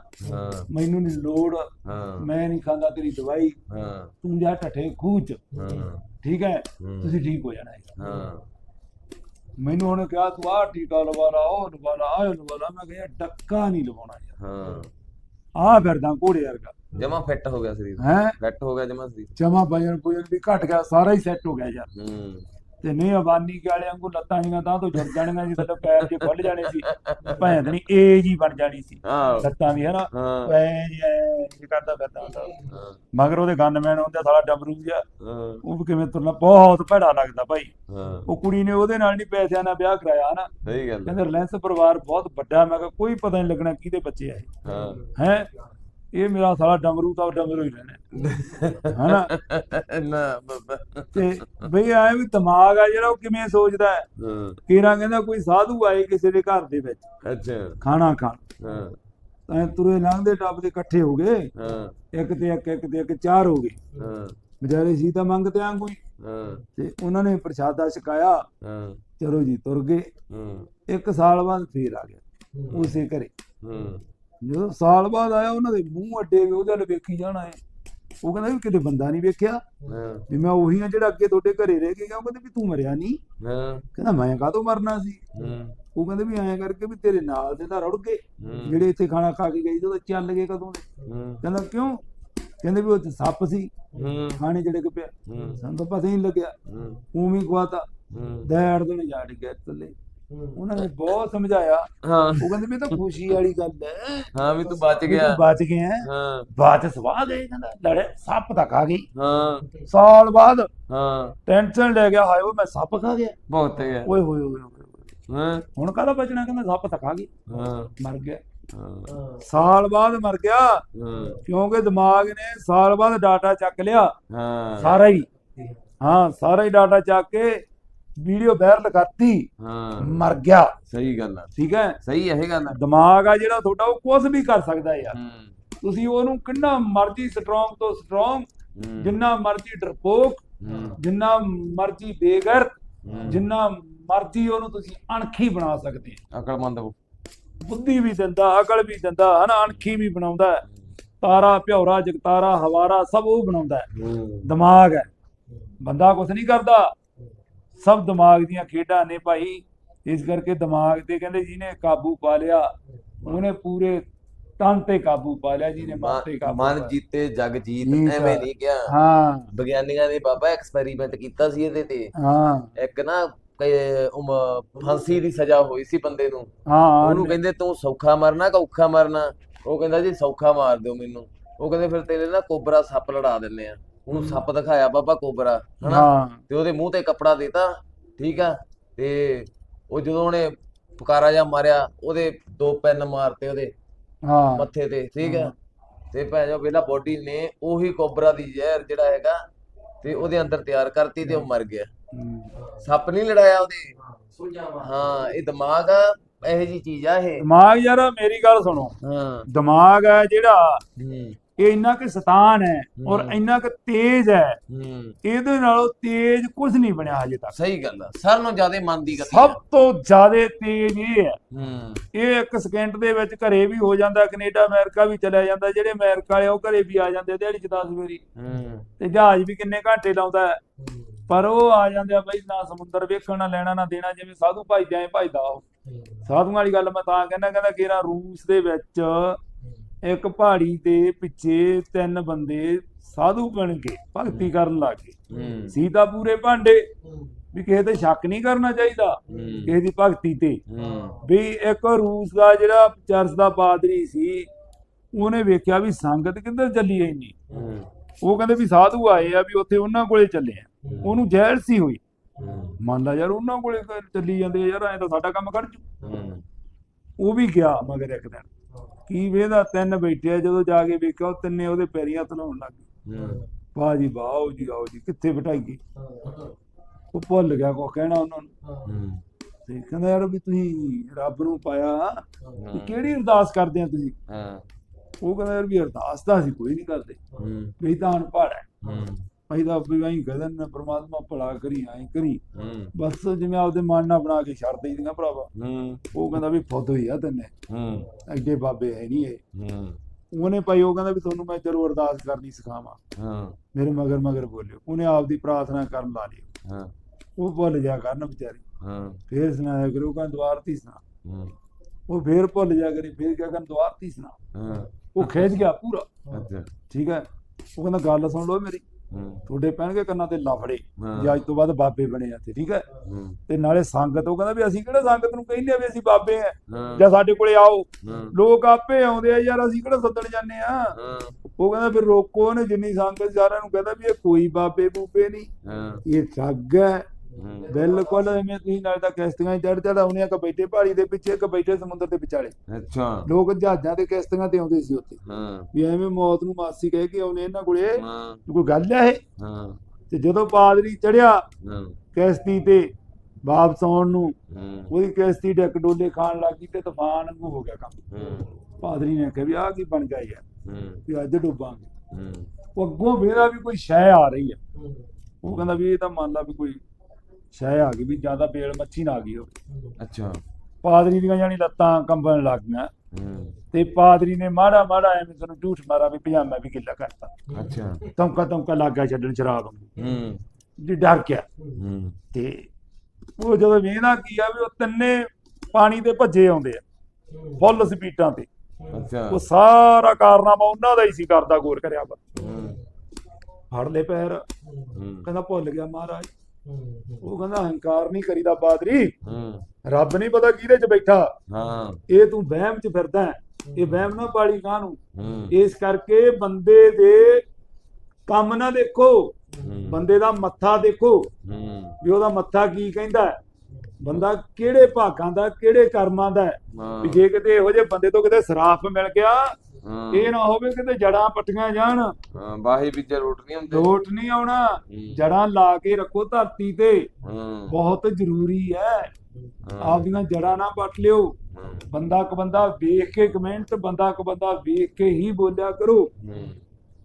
Speaker 1: ਮੈਨੂੰ ਨਹੀਂ ਲੋੜ। ਮੈਂ ਨਹੀਂ ਖਾਂਦਾ ਤੇਰੀ ਦਵਾਈ। ਤੂੰ ਜਾ ਠੱਠੇ ਖੂਹ ਚ
Speaker 2: ਹਾਂ।
Speaker 1: ਠੀਕ ਹੈ। ਤੁਸੀਂ ਠੀਕ ਹੋ ਜਾਣਾ ਹੈ। ਮੈਨੂੰ ਉਹਨੇ ਕਿਹਾ ਤੂੰ ਆਹ ਟੀਕਾ ਲਵਾ ਲਾ ਉਹ ਲਵਾ ਲਾ ਆਹ ਲਵਾ ਲਾ ਮੈਂ ਕਿਹਾ ਯਾਰ ਡੱਕਾ ਨਹੀਂ ਲਵਾਉਣਾ ਯਾਰ।
Speaker 2: ਹਾਂ।
Speaker 1: ਆਹ ਫਿਰਦਾ ਘੋੜੇ ਵਰਗਾ।
Speaker 2: ਜਮਾ ਫਿੱਟ ਹੋ ਗਿਆ ਸਰੀਰ।
Speaker 1: ਹੈ?
Speaker 2: ਫਿੱਟ ਹੋ ਗਿਆ ਜਮਾ ਸਰੀਰ।
Speaker 1: ਜਮਾ ਵਜਨ ਪੁਜਨ ਵੀ ਘਟ ਗਿਆ ਸਾਰਾ ਹੀ ਸੈੱਟ ਹੋ ਗਿਆ ਯਾਰ।
Speaker 2: ਹੂੰ।
Speaker 1: ਤੇ ਨਹੀਂ ਅਬਾਨੀ ਵਾਲੇ ਵਾਂਗੂ ਲੱਤਾਂ ਜੀਆਂ ਤਾਂ ਤੋਂ ਜੁੜ ਜਾਣੀਆਂ ਸੀ ਤੇ ਪੈਰ ਜੇ ਖੁੱਲ ਜਾਣੇ ਸੀ। ਭੈਣ ਨਹੀਂ ਏਜ ਹੀ ਬਣ ਜਾਣੀ ਸੀ।
Speaker 2: ਹਾਂ
Speaker 1: ਲੱਤਾਂ ਵੀ ਹਨਾ
Speaker 2: ਹਾਂ।
Speaker 1: ਐ ਜੀ ਕਰਦਾ ਫਿਰਦਾ ਹੁੰਦਾ।
Speaker 2: ਹਾਂ,
Speaker 1: ਮਗਰ ਉਹਦੇ ਗਨਮੈਨ ਹੁੰਦੇ ਸਾਲਾ ਡਬਰੂ ਜਿਹਾ।
Speaker 2: ਹਾਂ।
Speaker 1: ਉਹ ਕਿਵੇਂ ਤੁਰਨਾ ਬਹੁਤ ਭੈੜਾ ਲੱਗਦਾ ਭਾਈ।
Speaker 2: ਹਾਂ।
Speaker 1: ਉਹ ਕੁੜੀ ਨੇ ਉਹਦੇ ਨਾਲ ਨਹੀਂ ਪੈਸਿਆਂ ਨਾਲ ਵਿਆਹ ਕਰਾਇਆ ਹਨਾ।
Speaker 2: ਸਹੀ ਗੱਲ ਹੈ।
Speaker 1: ਕਹਿੰਦੇ ਰਿਲਾਇੰਸ ਪਰਿਵਾਰ ਬਹੁਤ ਵੱਡਾ ਮੈਂ ਕਿਹਾ ਕੋਈ ਪਤਾ ਨਹੀਂ ਲੱਗਣਾ ਕਿਹਦੇ ਬੱਚੇ ਆ
Speaker 2: ਹਾਂ।
Speaker 1: ਹੈ? ਇਹ ਮੇਰਾ ਸਾਲਾ ਡਮਰੂ ਤਾਂ ਡਮਰੂ ਹੀ ਰਹਿਣਾ ਹਨਾ?
Speaker 2: ਨਾ ਬਾਬਾ।
Speaker 1: ਤੇ ਬਈ ਆਏ ਵੀ ਦਿਮਾਗ ਆ ਜਿਹੜਾ ਉਹ ਕਿਵੇਂ ਸੋਚਦਾ ਹੈ? ਕੀਰਾ ਕਹਿੰਦਾ ਕੋਈ ਸਾਧੂ ਆਏ ਕਿਸੇ ਦੇ ਘਰ ਦੇ ਵਿੱਚ।
Speaker 2: ਅੱਛਾ।
Speaker 1: ਖਾਣਾ ਖਾਣ।
Speaker 2: ਹਾਂ।
Speaker 1: ਤਾਂ ਤੁਰੇ ਲੰਘਦੇ ਟੱਪ ਦੇ ਇਕੱਠੇ ਹੋ ਗਏ।
Speaker 2: ਹਾਂ।
Speaker 1: ਇੱਕ ਤੇ ਇੱਕ ਇੱਕ ਤੇ ਇੱਕ ਚਾਰ ਹੋ ਗਏ।
Speaker 2: ਹਾਂ।
Speaker 1: ਵਿਚਾਰੇ ਸੀ ਤਾਂ ਮੰਗਤੇ ਆਂ ਕੋਈ।
Speaker 2: ਹਾਂ।
Speaker 1: ਤੇ ਉਹਨਾਂ ਨੇ ਪ੍ਰਸ਼ਾਦਾ ਛਕਾਇਆ।
Speaker 2: ਹਾਂ।
Speaker 1: ਚਲੋ ਜੀ ਤੁਰ ਗਏ।
Speaker 2: ਹਾਂ।
Speaker 1: ਇੱਕ ਸਾਲ ਬਾਅਦ ਫੇਰ ਆ ਗਿਆ। ਉਸੇ ਘਰੇ।
Speaker 2: ਹਾਂ।
Speaker 1: ਜਦੋਂ ਸਾਲ ਬਾਅਦ ਆਇਆ ਉਹਨਾਂ ਦੇ ਮੂੰਹ ਅੱਡੇ ਵੀ ਉਹਦੇ ਵੱਲ ਵੇਖੀ ਜਾਣਾ ਹੈ ਉਹ ਕਹਿੰਦਾ ਵੀ ਕਿਤੇ ਬੰਦਾ ਨਹੀਂ ਵੇਖਿਆ। ਵੀ ਮੈਂ ਉਹੀ ਆ ਜਿਹੜਾ ਅੱਗੇ ਤੁਹਾਡੇ ਘਰੇ ਰਹਿ ਕੇ ਗਿਆ ਉਹ ਕਹਿੰਦੇ ਵੀ ਤੂੰ ਮਰਿਆ ਨਹੀਂ। ਕਹਿੰਦਾ ਮੈਂ ਕਾਹਤੋਂ ਮਰਨਾ ਸੀ? ਉਹ ਕਹਿੰਦੇ ਵੀ ਐਂ ਕਰਕੇ ਵੀ ਤੇਰੇ ਨਾਲ ਦੇ ਤਾਂ ਰੁੜ ਗਏ। ਜਿਹੜੇ ਇੱਥੇ ਖਾਣਾ ਖਾ ਕੇ ਗਏ ਤਾਂ ਚੱਲ ਗਏ ਕਦੋਂ ਕਹਿੰਦਾ ਕਿਉਂ? ਕਹਿੰਦੇ ਵੀ ਉਹ ਸੱਪ ਸੀ। ਖਾਣੇ ਜਿਹੜੇ ਕਿ ਪਿਆ। ਸਾਨੂੰ ਤਾਂ ਪਤਾ ਹੀ ਨਹੀਂ ਲੱਗਿਆ। ਉਵੇਂ ਖਵਾਤਾ। ਦੈੜ ਦੇ ਜਾ ਡਿੱਗਿਆ ਥੱਲੇ ਉਹਨਾਂ ਨੇ ਬਹੁਤ ਸਮਝਾਇਆ।
Speaker 2: ਹਾਂ।
Speaker 1: ਉਹ ਕਹਿੰਦੇ ਵੀ ਇਹ ਤਾਂ ਖੁਸ਼ੀ ਵਾਲੀ ਗੱਲ ਹੈ।
Speaker 2: ਹਾਂ ਵੀ ਤੂੰ ਬਚ ਗਿਆ।
Speaker 1: ਤੂੰ ਬਚ ਗਿਆ
Speaker 2: ਹਾਂ।
Speaker 1: ਚ ਸਵਾਹ ਗਏ ਕਹਿੰਦਾ ਲੜੇ ਸੱਪ ਤੱਕ ਆ ਗਈ।
Speaker 2: ਹਾਂ।
Speaker 1: ਸਾਲ ਬਾਅਦ
Speaker 2: ਹਾਂ।
Speaker 1: ਟੈਨਸ਼ਨ ਲੈ ਗਿਆ ਹਾਏ ਓਏ ਮੈਂ ਸੱਪ ਖਾ ਗਿਆ।
Speaker 2: ਬਹੁਤ ਹੈ।
Speaker 1: ਓਏ ਹੋਏ ਹੋਏ।
Speaker 2: ਹਾਂ।
Speaker 1: ਹੁਣ ਕਾਹਦਾ ਬਚਣਾ ਕਹਿੰਦਾ ਸੱਪ ਤੱਕ ਆ ਗਈ।
Speaker 2: ਹਾਂ।
Speaker 1: ਮਰ ਗਿਆ।
Speaker 2: ਹਾਂ।
Speaker 1: ਸਾਲ ਬਾਅਦ ਮਰ ਗਿਆ।
Speaker 2: ਹਾਂ।
Speaker 1: ਕਿਉਂਕਿ ਦਿਮਾਗ ਨੇ ਸਾਲ ਬਾਅਦ ਡਾਟਾ ਚੱਕ ਲਿਆ।
Speaker 2: ਹਾਂ।
Speaker 1: ਸਾਰਾ ਹੀ। ਹਾਂ ਸਾਰਾ ਹੀ ਡਾਟਾ ਚੱਕ ਕੇ ਵੀਡੀਓ ਵਾਇਰਲ ਕਰਤੀ
Speaker 2: ਹਾਂ।
Speaker 1: ਮਰ ਗਿਆ।
Speaker 2: ਸਹੀ ਗੱਲ ਆ
Speaker 1: ਠੀਕ ਹੈ
Speaker 2: ਸਹੀ ਇਹ ਗੱਲ ਆ।
Speaker 1: ਦਿਮਾਗ ਆ ਜਿਹੜਾ ਤੁਹਾਡਾ ਉਹ ਕੁਝ ਵੀ ਕਰ ਸਕਦਾ ਯਾਰ। ਤੁਸੀਂ ਉਹਨੂੰ ਕਿੰਨਾ ਮਰਜ਼ੀ ਸਟਰੋਂਗ ਤੋਂ ਸਟਰੋਂਗ ਜਿੰਨਾ ਮਰਜ਼ੀ ਡਰਪੋਕ ਜਿੰਨਾ ਮਰਜ਼ੀ ਬੇਗਰ। ਜਿੰਨਾ ਮਰਜ਼ੀ ਉਹਨੂੰ ਤੁਸੀਂ ਅਣਖੀ ਬਣਾ ਸਕਦੇ
Speaker 2: ਅਕਲਮੰਦ
Speaker 1: ਬੁੱਧੀ ਵੀ ਦਿੰਦਾ ਅਕਲ ਵੀ ਦਿੰਦਾ ਹਨਾ? ਅਣਖੀ ਵੀ ਬਣਾਉਂਦਾ। ਤਾਰਾ ਭਿਉਰਾ ਜਗਤਾਰਾ ਹਵਾਰਾ ਸਭ ਉਹ ਬਣਾਉਂਦਾ ਦਿਮਾਗ ਹੈ। ਬੰਦਾ ਕੁਝ ਨਹੀਂ ਕਰਦਾ। ਸਭ ਦਿਮਾਗ ਦੀਆਂ ਖੇਡਾਂ ਨੇ ਭਾਈ। ਇਸ ਕਰਕੇ ਦਿਮਾਗ ਤੇ ਕਹਿੰਦੇ ਜਿਹਨੇ ਕਾਬੂ ਪਾ ਲਿਆ। ਉਹਨੇ ਪੂਰੇ ਤਨ ਤੇ ਕਾਬੂ ਪਾ ਲਿਆ ਜਿਹਨੇ ਮਨ ਤੇ ਕਾਬੂ
Speaker 2: ਮਨ। ਜੀਤੇ ਜਗ ਜੀਤ ਐਵੇਂ। ਨਹੀਂ ਕਿਹਾ
Speaker 1: ਹਾਂ।
Speaker 2: ਵਿਗਿਆਨੀਆਂ ਨੇ ਬਾਬਾ ਐਕਸਪੈਰੀਮੈਂਟ ਕੀਤਾ ਸੀ ਇਹਦੇ ਤੇ।
Speaker 1: ਹਾਂ।
Speaker 2: ਇੱਕ ਨਾ ਫਾਂਸੀ ਦੀ ਸਜ਼ਾ ਹੋਈ ਸੀ ਬੰਦੇ ਨੂੰ।
Speaker 1: ਹਾਂ
Speaker 2: ਉਹਨੂੰ ਕਹਿੰਦੇ ਤੂੰ ਸੌਖਾ ਮਰਨਾ ਕਿ ਔਖਾ ਮਰਨਾ? ਉਹ ਕਹਿੰਦਾ ਜੀ ਸੌਖਾ ਮਾਰ ਦਿਓ ਮੈਨੂੰ। ਉਹ ਕਹਿੰਦੇ ਫਿਰ ਤੇਰੇ ਨਾ ਕੋਬਰਾ ਸੱਪ ਲੜਾ ਦਿੰਨੇ ਆ। ਉਹਨੂੰ ਸੱਪ ਦਿਖਾਇਆ ਬਾਬਾ ਕੋਬਰਾ ਹਨਾ?
Speaker 1: ਹਾਂ।
Speaker 2: ਤੇ ਉਹਦੇ ਮੂੰਹ ਤੇ ਕੱਪੜਾ ਦੇਤਾ ਠੀਕ ਆ? ਤੇ ਉਹ ਜਦੋਂ ਉਹਨੇ ਪੁਕਾਰਾ ਜਾ ਮਾਰਿਆ ਉਹਦੇ ਦੋ ਪੈਨ ਮਾਰਤੇ ਉਹਦੇ
Speaker 1: ਹਾਂ।
Speaker 2: ਮੱਥੇ ਤੇ ਠੀਕ ਆ? ਤੇ ਭੈ ਜੋ ਵੇਲਾ ਬੋਡੀ ਨੇ ਉਹੀ ਕੋਬਰਾ ਦੀ ਜ਼ਹਿਰ ਜਿਹੜਾ ਹੈਗਾ ਤੇ ਉਹਦੇ ਅੰਦਰ ਤਿਆਰ ਕਰਤੀ ਤੇ ਉਹ ਮਰ ਗਿਆ।
Speaker 1: ਹਮ।
Speaker 2: ਸੱਪ ਨਹੀਂ ਲੜਾਇਆ ਉਹਦੇ। ਹਾਂ ਇਹ ਦਿਮਾਗ ਆ ਇਹੋ ਜੀ ਚੀਜ਼ ਆ ਇਹ।
Speaker 1: ਦਿਮਾਗ ਯਾਰ ਮੇਰੀ ਗੱਲ ਸੁਣੋ।
Speaker 2: ਹਾਂ।
Speaker 1: ਦਿਮਾਗ ਹੈ ਜਿਹੜਾ
Speaker 2: ਹੂੰ।
Speaker 1: ਇਹ ਇੰਨਾ ਕਿ ਸ਼ੈਤਾਨ ਹੈ ਔਰ। ਇੰਨਾ ਕਿ ਤੇਜ਼ ਹੈ ਇਹਦੇ ਨਾਲੋਂ ਤੇਜ਼ ਕੁਝ ਨਹੀਂ ਬਣਿਆ ਹਜੇ ਤੱਕ।
Speaker 2: ਸਹੀ ਗੱਲ ਆ। ਸਾਰਿਆਂ ਨਾਲੋਂ ਜ਼ਿਆਦਾ ਮਨ ਦੀ ਗੱਲ
Speaker 1: ਸਭ ਤੋਂ ਜ਼ਿਆਦਾ ਤੇਜ਼ ਇਹ ਹੈ। ਇਹ ਇੱਕ ਸਕਿੰਟ ਦੇ ਵਿੱਚ ਘਰੇ ਵੀ ਹੋ ਜਾਂਦਾ ਕੈਨੇਡਾ ਅਮਰੀਕਾ ਵੀ ਚਲਿਆ ਜਾਂਦਾ ਜਿਹੜੇ ਅਮਰੀਕਾ ਵਾਲੇ ਉਹ ਘਰੇ ਵੀ ਆ ਜਾਂਦੇ ਦਿਹਾੜੀ ਚ 10 ਵਾਰੀ। ਤੇ ਜਹਾਜ਼ ਵੀ ਕਿੰਨੇ ਘੰਟੇ ਲਾਉਂਦਾ ਹੈ। ਪਰ ਉਹ ਆ ਜਾਂਦੇ ਆ ਬਈ ਨਾ ਸਮੁੰਦਰ ਵੇਖਣ ਨਾ ਲੈਣਾ ਨਾ ਦੇਣਾ ਜਿਵੇਂ ਸਾਧੂ ਭਾਈਦੇ ਐ ਭਾਈਦਾ ਉਹ। ਸਾਧੂਆਂ ਵਾਲੀ ਗੱਲ ਮੈਂ ਤਾਂ ਕਹਿੰਦਾ ਕਹਿੰਦਾ ਕਿਹੜਾ ਰੂਸ ਦੇ ਵਿੱਚ ਇੱਕ ਪਹਾੜੀ ਦੇ ਪਿੱਛੇ ਤਿੰਨ ਬੰਦੇ ਸਾਧੂ ਬਣ ਕੇ ਭਗਤੀ ਕਰਨ ਲੱਗ ਗਏ।
Speaker 2: ਹੂੰ।
Speaker 1: ਸੀ ਤਾਂ ਪੂਰੇ ਭਾਂਡੇ। ਵੀ ਕਿਸੇ ਤੇ ਸ਼ੱਕ ਨਹੀਂ ਕਰਨਾ ਚਾਹੀਦਾ। ਕਿਸੇ ਦੀ ਭਗਤੀ ਤੇ।
Speaker 2: ਹੂੰ।
Speaker 1: ਵੀ ਇੱਕ ਰੂਸ ਦਾ ਜਿਹੜਾ ਚਰਚ ਦਾ ਪਾਦਰੀ ਸੀ ਉਹਨੇ ਵੇਖਿਆ ਵੀ ਸੰਗਤ ਕਿੱਧਰ ਚੱਲੀ ਐ ਇੰਨੀ।
Speaker 2: ਹੂੰ।
Speaker 1: ਉਹ ਕਹਿੰਦੇ ਵੀ ਸਾਧੂ ਆਏ ਆ ਵੀ ਉੱਥੇ ਉਹਨਾਂ ਕੋਲੇ ਚੱਲੇ ਆ। ਉਹਨੂੰ ਜਹਿਲ ਸੀ ਹੋਈ। ਮੰਨ ਲਾ ਯਾਰ ਉਹਨਾਂ ਕੋਲੇ ਚੱਲੀ ਜਾਂਦੇ ਆ ਯਾਰ ਐਂ ਤਾਂ ਸਾਡਾ ਕੰਮ ਕੱਢ ਜੂ। ਉਹ ਵੀ ਗਿਆ ਮਗਰ ਇੱਕ ਦਿਨ। ਕੀ ਵੇਦਾ ਤਿੰਨ ਬੈਠੇ ਜਦੋਂ ਜਾ ਕੇ ਵੇਖਿਆ ਉਹ ਤਿੰਨੇ ਉਹਦੇ ਪੈਰੀਂ ਹੱਥ ਲਾਉਣ ਲੱਗ ਗਏ। ਵਾਹ ਜੀ ਵਾਹ ਆਓ ਜੀ ਆਓ ਜੀ ਕਿੱਥੇ ਬਿਠਾਈਏ ਉਹ ਭੁੱਲ ਗਿਆ ਕੋ ਕਹਿਣਾ ਉਹਨਾਂ ਨੂੰ। ਤੇ ਕਹਿੰਦਾ ਯਾਰ ਵੀ ਤੁਸੀਂ ਰੱਬ ਨੂੰ ਪਾਇਆ ਕਿਹੜੀ ਅਰਦਾਸ ਕਰਦੇ ਆ ਤੁਸੀਂ?
Speaker 2: ਹਾਂ।
Speaker 1: ਉਹ ਕਹਿੰਦਾ ਯਾਰ ਵੀ ਅਰਦਾਸ ਤਾਂ ਅਸੀਂ ਕੋਈ ਨਹੀਂ ਕਰਦੇ। ਵੀ ਤਾਂ ਅਨਪੜ੍ਹ ਹੂੰ। ਅਸੀਂ ਤਾਂ ਵੀ ਐਂ ਕਹਿੰਦੇ ਨੇ ਪ੍ਰਮਾਤਮਾ ਭਲਾ ਕਰੀ ਐਂ ਕਰੀ।
Speaker 2: ਹੂੰ।
Speaker 1: ਬਸ ਜਿਵੇਂ ਆਪਦੇ ਮਨ ਨਾਲ ਬਣਾ ਕੇ ਛੱਡ ਦੇਈਆਂ ਭਰਾਵਾ।
Speaker 2: ਹੂੰ।
Speaker 1: ਉਹ ਕਹਿੰਦਾ ਵੀ ਫੁੱਦ ਹੋਈ ਆ ਤੈਨੇ।
Speaker 2: ਹੂੰ।
Speaker 1: ਐਡੇ ਬਾਬੇ ਹੈ ਨਹੀਂ ਇਹ।
Speaker 2: ਹੂੰ।
Speaker 1: ਉਹਨੇ ਭਾਈ ਉਹ ਕਹਿੰਦਾ ਵੀ ਤੁਹਾਨੂੰ ਮੈਂ ਚਲੋ ਅਰਦਾਸ ਕਰਨੀ ਸਿਖਾਵਾਂ।
Speaker 2: ਹਾਂ।
Speaker 1: ਮੇਰੇ ਮਗਰ ਮਗਰ ਬੋਲਿਓ। ਉਹਨੇ ਆਪਦੀ ਪ੍ਰਾਰਥਨਾ ਕਰਨ ਲਾ ਲਈ।
Speaker 2: ਹਾਂ।
Speaker 1: ਉਹ ਭੁੱਲ ਜਾ ਕਰਨ ਵਿਚਾਰੀ।
Speaker 2: ਹਾਂ।
Speaker 1: ਫੇਰ ਸੁਣਾਇਆ ਕਰੋ ਕਹਿੰਦਾ ਦੁਆਰਤੀ ਸੁਣਾ।
Speaker 2: ਹੂੰ।
Speaker 1: ਉਹ ਫੇਰ ਭੁੱਲ ਜਾ ਕਰੀ ਫੇਰ ਕਿਆ ਕਰਨ ਦੁਆਰਤੀ ਸੁਣਾ।
Speaker 2: ਹਾਂ।
Speaker 1: ਉਹ ਖਿੱਚ ਗਿਆ ਪੂਰਾ।
Speaker 2: ਅੱਛਾ।
Speaker 1: ਠੀਕ ਹੈ। ਉਹ ਕਹਿੰਦਾ ਗੱਲ ਸੁਣ ਲਓ ਮੇਰੀ।
Speaker 2: ਹੂੰ
Speaker 1: ਤੁਹਾਡੇ ਪੈਣਗੇ ਕੰਨਾਂ ਤੇ ਲਫੜੇ। ਜੇ ਅੱਜ ਤੋਂ ਬਾਅਦ ਬਾਬੇ ਬਣੇ ਆ ਤੇ ਠੀਕ ਹੈ? ਤੇ ਨਾਲੇ ਸੰਗਤ ਉਹ ਕਹਿੰਦਾ ਵੀ ਅਸੀਂ ਕਿਹੜਾ ਸੰਗਤ ਨੂੰ ਕਹਿੰਦੇ ਆ ਵੀ ਅਸੀਂ ਬਾਬੇ ਆ? ਜਾਂ ਸਾਡੇ ਕੋਲੇ ਆਓ। ਲੋਕ ਆਪੇ ਆਉਂਦੇ ਆ ਯਾਰ ਅਸੀਂ ਕਿਹੜਾ ਸੱਦਣ ਜਾਂਦੇ ਆ? ਉਹ ਕਹਿੰਦਾ ਫਿਰ ਰੋਕੋ ਨੇ ਜਿੰਨੀ ਸੰਗਤ ਸਾਰਿਆਂ ਨੂੰ ਕਹਿੰਦਾ ਵੀ ਇਹ ਕੋਈ ਬਾਬੇ ਬੂਬੇ ਨਹੀਂ। ਇਹ ਠੱਗ ਹੂੰ। ਬਿਲਕੁਲ ਐਵੇਂ ਤੁਸੀਂ ਨਾਲ ਤਾਂ ਕਿਸ਼ਤੀਆਂ ਚੜ ਚੜਾਉਣੀਆਂ ਕਿ ਬੈਠੇ ਪਹਾੜੀ ਦੇ ਪਿੱਛੇ ਕਿ ਬੈਠੇ ਸਮੁੰਦਰ ਦੇ ਵਿਚਾਲੇ।
Speaker 2: ਅੱਛਾ।
Speaker 1: ਲੋਕ ਜਹਾਜ਼ਾਂ ਤੇ ਕਿਸ਼ਤੀਆਂ ਤੇ ਆਉਂਦੇ ਸੀ ਉੱਥੇ।
Speaker 2: ਹਾਂ।
Speaker 1: ਵੀ ਐਵੇਂ ਮੌਤ ਨੂੰ ਮਾਸੀ ਕਹਿ ਕੇ ਆਉਨੇ ਇਹਨਾਂ ਕੋਲੇ।
Speaker 2: ਹਾਂ।
Speaker 1: ਕੋਈ ਗੱਲ ਆ ਇਹ?
Speaker 2: ਹਾਂ।
Speaker 1: ਤੇ ਜਦੋਂ ਪਾਦਰੀ ਚੜਿਆ
Speaker 2: ਹਾਂ।
Speaker 1: ਕਿਸ਼ਤੀ ਤੇ ਵਾਪਸ ਆਉਣ ਨੂੰ
Speaker 2: ਹੂੰ।
Speaker 1: ਉਹਦੀ ਕਿਸ਼ਤੀ ਡੱਕ ਡੋਲੇ ਖਾਣ ਲੱਗੀ ਤੇ ਤੂਫਾਨ ਵਾਂਗੂ ਹੋ ਗਿਆ ਕੰਮ।
Speaker 2: ਹੂੰ।
Speaker 1: ਪਾਦਰੀ ਨੇ ਕਿਹਾ ਵੀ ਆਹ ਕੀ ਬਣ ਗਿਆ ਯਾਰ।
Speaker 2: ਹੂੰ।
Speaker 1: ਵੀ ਅੱਜ ਡੁੱਬਾਂਗੇ।
Speaker 2: ਹੂੰ।
Speaker 1: ਉਹ ਅੱਗੋਂ ਵੇਦਾ ਵੀ ਕੋਈ ਸ਼ੈ ਆ ਰਹੀ ਹੈ। ਉਹ ਕਹਿੰਦਾ ਵੀ ਇਹ ਤਾਂ ਮੰਨ ਲਾ ਵੀ ਕੋਈ ਸ਼ੈ ਆ ਗਈ ਵੀ ਜ਼ਿਆਦਾ ਬੇਲ ਮੱਛੀ ਨਾ ਆ ਗਈ ਹੋਵੇ
Speaker 2: ਅੱਛਾ।
Speaker 1: ਪਾਦਰੀ ਦੀਆਂ ਜਾਨੀ ਲੱਤਾਂ ਕੰਬਣ ਲੱਗ ਗਈਆਂ।
Speaker 2: ਹੂੰ।
Speaker 1: ਤੇ ਪਾਦਰੀ ਨੇ ਮਾੜਾ ਮਾੜਾ ਐਵੇਂ ਤੁਹਾਨੂੰ ਝੂਠ ਮਾਰਾ ਵੀ ਪਜਾਮਾ ਵੀ ਗਿੱਲਾ ਕਰਤਾ।
Speaker 2: ਅੱਛਾ।
Speaker 1: ਤੌਂਕਾ ਤੌਂਕਾ ਲੱਗ ਗਿਆ ਛੱਡਣ ਸ਼ਰਾਬ।
Speaker 2: ਹੂੰ।
Speaker 1: ਜੀ ਡਰ ਗਿਆ।
Speaker 2: ਹੂੰ।
Speaker 1: ਤੇ ਉਹ ਜਦੋਂ ਵੇਖਦਾ ਕੀ ਆ ਵੀ ਉਹ ਤਿੰਨੇ ਪਾਣੀ ਦੇ ਭੱਜੇ ਆਉਂਦੇ ਆ। ਫੁੱਲ ਸਪੀਟਾਂ ਤੇ।
Speaker 2: ਅੱਛਾ।
Speaker 1: ਉਹ ਸਾਰਾ ਕਾਰਨਾਮਾ ਉਹਨਾਂ ਦਾ ਹੀ ਸੀ ਕਰਦਾ ਗੌਰ ਕਰਿਆ ਵਾ।
Speaker 2: ਹੂੰ।
Speaker 1: ਫੜ ਲੈ ਪੈਰ।
Speaker 2: ਹੂੰ।
Speaker 1: ਕਹਿੰਦਾ ਭੁੱਲ ਗਿਆ ਮਹਾਰਾਜ। ਉਹ ਕਹਿੰਦਾ ਹੰਕਾਰ ਨਹੀਂ ਕਰੀਦਾ ਬਾਦਰੀ
Speaker 2: ਹੂੰ।
Speaker 1: ਰੱਬ ਨਹੀਂ ਪਤਾ ਕਿਹਦੇ 'ਚ ਬੈਠਾ।
Speaker 2: ਹਾਂ।
Speaker 1: ਇਹ ਤੂੰ ਵਹਿਮ 'ਚ ਫਿਰਦਾ ਹੈ। ਇਹ ਵਹਿਮ ਨਾ ਪਾਲੀ ਕਾਹਨੂੰ?
Speaker 2: ਹੂੰ।
Speaker 1: ਇਸ ਕਰਕੇ ਬੰਦੇ ਦੇ ਕੰਮ ਨਾ ਦੇਖੋ। ਬੰਦੇ ਦਾ ਮੱਥਾ ਦੇਖੋ। ਵੀ ਉਹਦਾ ਮੱਥਾ ਕੀ ਕਹਿੰਦਾ ਹੈ। ਬੰਦਾ ਕਿਹੜੇ ਭਾਗਾਂ ਦਾ ਕਿਹੜੇ ਕਰਮਾਂ ਦਾ ਵੀ ਜੇ ਕਿਤੇ ਇਹੋ ਜਿਹੇ ਬੰਦੇ ਤੋਂ ਕਿਤੇ ਸਰਾਫ ਮਿਲ ਗਿਆ ਇਹ ਨਾ ਹੋਵੇ ਕਿਤੇ ਜੜਾਂ ਪੱਟੀਆਂ ਜਾਣ।
Speaker 2: ਹਾਂ, ਬਾਹੀ ਵਿੱਚ ਰੋਟ ਨਹੀਂ ਹੁੰਦੇ।
Speaker 1: ਲੋਟ ਨਹੀਂ ਆਉਣਾ। ਜੜਾਂ ਲਾ ਕੇ ਰੱਖੋ ਧਰਤੀ ਤੇ। ਬਹੁਤ ਜ਼ਰੂਰੀ ਹੈ। ਆਪਦੀਆਂ ਜੜਾਂ ਨਾ ਪੱਟ ਲਿਓ। ਬੰਦਾ ਕ ਬੰਦਾ ਵੇਖ ਕੇ ਕਮੈਂਟ ਬੰਦਾ ਕ ਬੰਦਾ ਵੇਖ ਕੇ ਹੀ ਬੋਲਿਆ ਕਰੋ।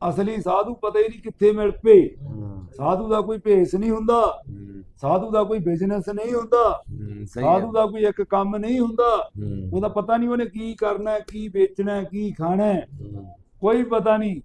Speaker 1: ਅਸਲੀ ਸਾਧੂ ਪਤਾ ਹੀ ਨਹੀਂ ਕਿੱਥੇ ਮਿਲ ਪਏ। ਸਾਧੂ ਦਾ ਕੋਈ ਭੇਸ ਨਹੀਂ ਹੁੰਦਾ। ਸਾਧੂ ਦਾ ਕੋਈ ਬਿਜ਼ਨਸ ਨਹੀਂ ਹੁੰਦਾ। ਸਾਧੂ ਦਾ ਕੋਈ ਇੱਕ ਕੰਮ ਨਹੀਂ ਹੁੰਦਾ। ਉਹਦਾ ਪਤਾ ਨਹੀਂ ਉਹਨੇ ਕੀ ਕਰਨਾ ਕੀ ਵੇਚਣਾ ਕੀ ਖਾਣਾ। ਕੋਈ ਪਤਾ ਨਹੀਂ।